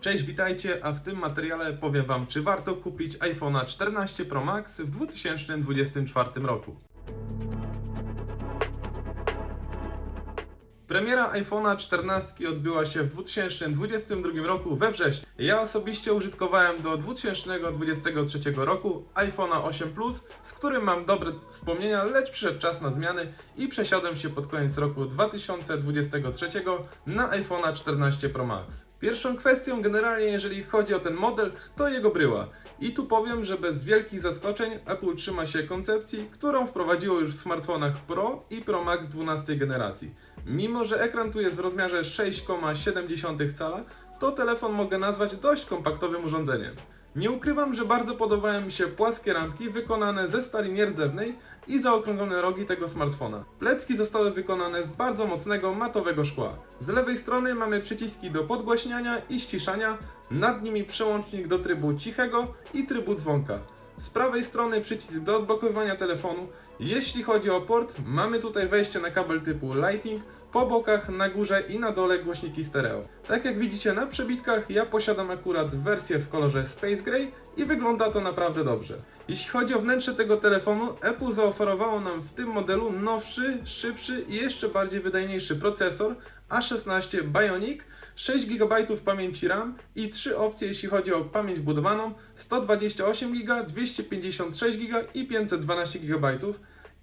Cześć, witajcie, a w tym materiale powiem Wam, czy warto kupić iPhone'a 14 Pro Max w 2024 roku. Premiera iPhone'a 14 odbyła się w 2022 roku we wrześniu. Ja osobiście użytkowałem do 2023 roku iPhone'a 8 Plus, z którym mam dobre wspomnienia, lecz przyszedł czas na zmiany i przesiadłem się pod koniec roku 2023 na iPhone'a 14 Pro Max. Pierwszą kwestią generalnie, jeżeli chodzi o ten model, to jego bryła. I tu powiem, że bez wielkich zaskoczeń Apple trzyma się koncepcji, którą wprowadziło już w smartfonach Pro i Pro Max 12 generacji. Mimo, że ekran tu jest w rozmiarze 6,7 cala, to telefon mogę nazwać dość kompaktowym urządzeniem. Nie ukrywam, że bardzo podobają mi się płaskie ramki wykonane ze stali nierdzewnej i zaokrąglone rogi tego smartfona. Plecki zostały wykonane z bardzo mocnego matowego szkła. Z lewej strony mamy przyciski do podgłaśniania i ściszania, nad nimi przełącznik do trybu cichego i trybu dzwonka. Z prawej strony przycisk do odblokowywania telefonu. Jeśli chodzi o port, mamy tutaj wejście na kabel typu Lighting, po bokach, na górze i na dole głośniki stereo. Tak jak widzicie na przebitkach, ja posiadam akurat wersję w kolorze Space Gray i wygląda to naprawdę dobrze. Jeśli chodzi o wnętrze tego telefonu, Apple zaoferowało nam w tym modelu nowszy, szybszy i jeszcze bardziej wydajniejszy procesor A16 Bionic, 6 GB pamięci RAM i trzy opcje jeśli chodzi o pamięć wbudowaną 128 GB, 256 GB i 512 GB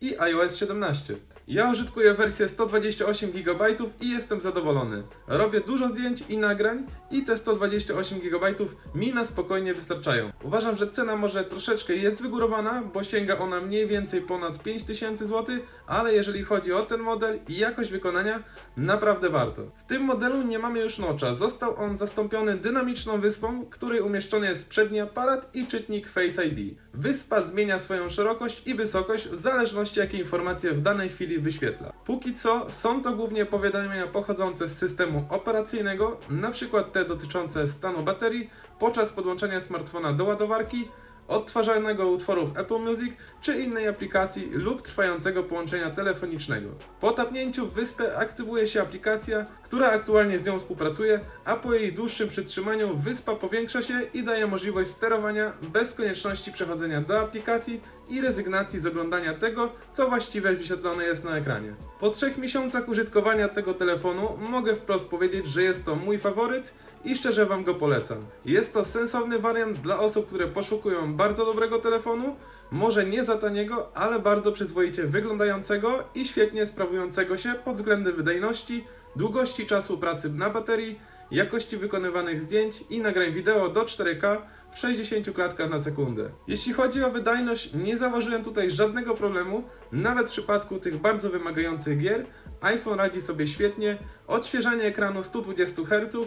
i iOS 17. Ja użytkuję wersję 128 GB i jestem zadowolony. Robię dużo zdjęć i nagrań i te 128 GB mi na spokojnie wystarczają. Uważam, że cena może troszeczkę jest wygórowana, bo sięga ona mniej więcej ponad 5000 zł, ale jeżeli chodzi o ten model i jakość wykonania, naprawdę warto. W tym modelu nie mamy już nocza. Został on zastąpiony dynamiczną wyspą, której umieszczony jest przedni aparat i czytnik Face ID. Wyspa zmienia swoją szerokość i wysokość w zależności jakie informacje w danej chwili wyświetla. Póki co są to głównie powiadomienia pochodzące z systemu operacyjnego, przykład te dotyczące stanu baterii podczas podłączenia smartfona do ładowarki, odtwarzanego utworów Apple Music czy innej aplikacji lub trwającego połączenia telefonicznego. Po tapnięciu w wyspę aktywuje się aplikacja, która aktualnie z nią współpracuje, a po jej dłuższym przytrzymaniu wyspa powiększa się i daje możliwość sterowania bez konieczności przechodzenia do aplikacji i rezygnacji z oglądania tego, co właściwie wyświetlone jest na ekranie. Po trzech miesiącach użytkowania tego telefonu mogę wprost powiedzieć, że jest to mój faworyt i szczerze Wam go polecam. Jest to sensowny wariant dla osób, które poszukują bardzo dobrego telefonu, może nie za taniego, ale bardzo przyzwoicie wyglądającego i świetnie sprawującego się pod względem wydajności, długości czasu pracy na baterii, jakości wykonywanych zdjęć i nagrań wideo do 4K w 60 klatkach na sekundę. Jeśli chodzi o wydajność, nie zauważyłem tutaj żadnego problemu, nawet w przypadku tych bardzo wymagających gier, iPhone radzi sobie świetnie, odświeżanie ekranu 120 Hz,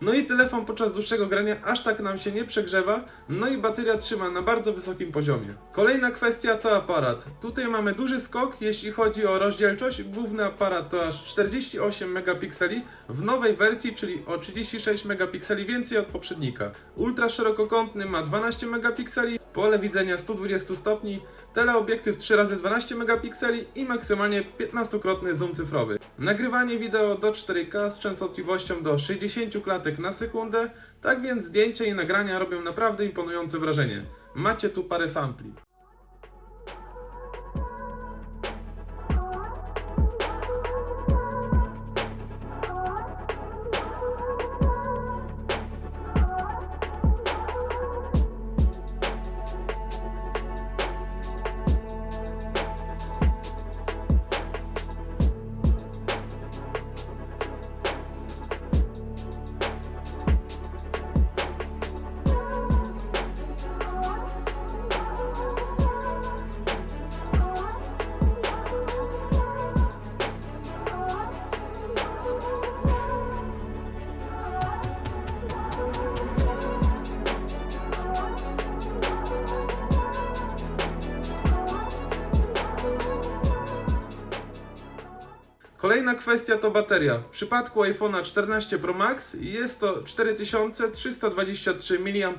no i telefon podczas dłuższego grania aż tak nam się nie przegrzewa, no i bateria trzyma na bardzo wysokim poziomie. Kolejna kwestia to aparat. Tutaj mamy duży skok, jeśli chodzi o rozdzielczość. Główny aparat to aż 48 megapikseli w nowej wersji, czyli o 36 megapikseli więcej od poprzednika. Ultra szerokokątny ma 12 megapikseli, pole widzenia 120 stopni, teleobiektyw 3x12 megapikseli i maksymalnie 15-krotny zoom cyfrowy. Nagrywanie wideo do 4K z częstotliwością do 60 klatek na sekundę, tak więc zdjęcia i nagrania robią naprawdę imponujące wrażenie. Macie tu parę sampli. Kolejna kwestia to bateria. W przypadku iPhone'a 14 Pro Max jest to 4323 mAh.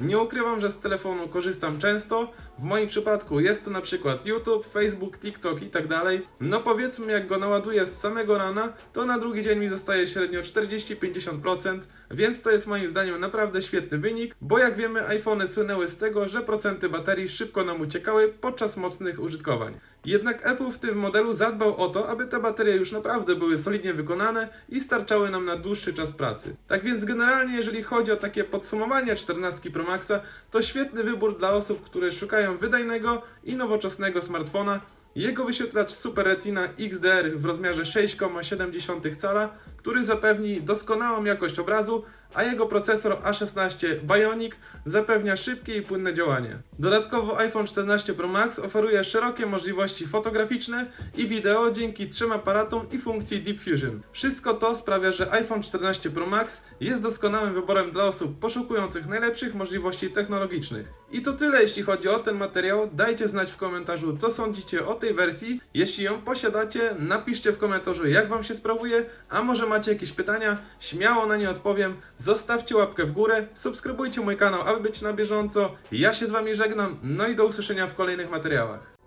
Nie ukrywam, że z telefonu korzystam często. W moim przypadku jest to na przykład YouTube, Facebook, TikTok i tak dalej. No powiedzmy, jak go naładuję z samego rana, to na drugi dzień mi zostaje średnio 40-50%, więc to jest moim zdaniem naprawdę świetny wynik, bo jak wiemy, iPhony słynęły z tego, że procenty baterii szybko nam uciekały podczas mocnych użytkowań. Jednak Apple w tym modelu zadbał o to, aby te baterie już naprawdę były solidnie wykonane i starczały nam na dłuższy czas pracy. Tak więc generalnie, jeżeli chodzi o takie podsumowanie 14 Pro Maxa, to świetny wybór dla osób, które szukają wydajnego i nowoczesnego smartfona. Jego wyświetlacz Super Retina XDR w rozmiarze 6,7 cala, który zapewni doskonałą jakość obrazu, a jego procesor A16 Bionic zapewnia szybkie i płynne działanie. Dodatkowo iPhone 14 Pro Max oferuje szerokie możliwości fotograficzne i wideo dzięki trzem aparatom i funkcji Deep Fusion. Wszystko to sprawia, że iPhone 14 Pro Max jest doskonałym wyborem dla osób poszukujących najlepszych możliwości technologicznych. I to tyle jeśli chodzi o ten materiał. Dajcie znać w komentarzu co sądzicie o tej wersji. Jeśli ją posiadacie, napiszcie w komentarzu jak wam się sprawuje, a może macie jakieś pytania, śmiało na nie odpowiem. Zostawcie łapkę w górę, subskrybujcie mój kanał, aby być na bieżąco. Ja się z wami żegnam, no i do usłyszenia w kolejnych materiałach.